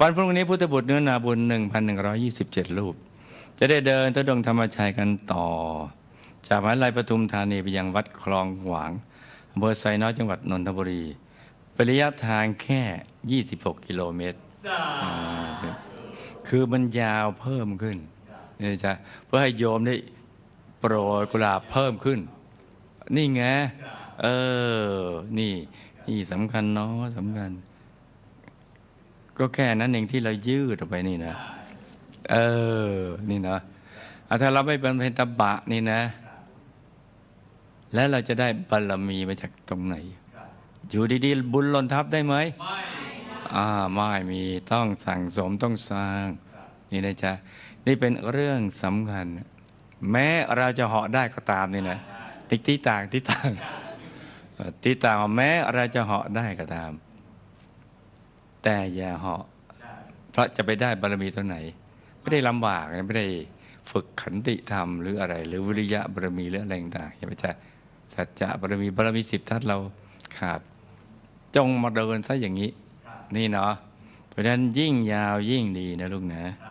วันพรุ่งนี้พุทธบุตรเนื้อนาบุญ 1,127 รูป จะได้เดินทุดงธรรมชัยกันต่อ จากมหาวิทยาลัยปทุมธานีไปยังวัดคลองขวางอำเภอไซน้อยจังหวัดนนทบุรีเป็นระยะทางแค่ 26 กิโลเมตร คือมันยาวเพิ่มขึ้นนี่จะเพื่อให้โยมได้โปรยกุหลาบเพิ่มขึ้น นี่ไง เออ นี่ นี่สำคัญเนาะสำคัญ ก็แค่นั้นเองที่เรายืดออกไปนี่นะ เออ นี่เนาะอะถ้าเราไม่เป็นเพนตบะนี่นะ แล้วเราจะได้บารมีมาจากตรงไหน อยู่ดีๆ บุญหล่นทับได้ไหมอ่าไม่มีต้องสั่งสมต้องสร้าง นี่นะจ๊ะ นี่เป็นเรื่องสำคัญ แม้เราจะเหาะได้ก็ตามนี่นะติ๊กที่ต่างที่ต่างเอ่อที่ต่างว่าแม้เราจะเหาะได้ก็ตาม แต่อย่าเหาะเพราะจะไปได้บารมีตัวไหน ไม่ได้ลำบากนะไม่ได้ฝึกขันติธรรมหรืออะไร หรือวิริยะบารมีหรืออะไรต่างๆอย่าไปจะสัจจะบารมีบารมีสิบทัศเราขาด จงมาเดินซะอย่างนี้ นี่เนาะเพราะฉะนั้นยิ่งยาวยิ่งดีนะลูกนะ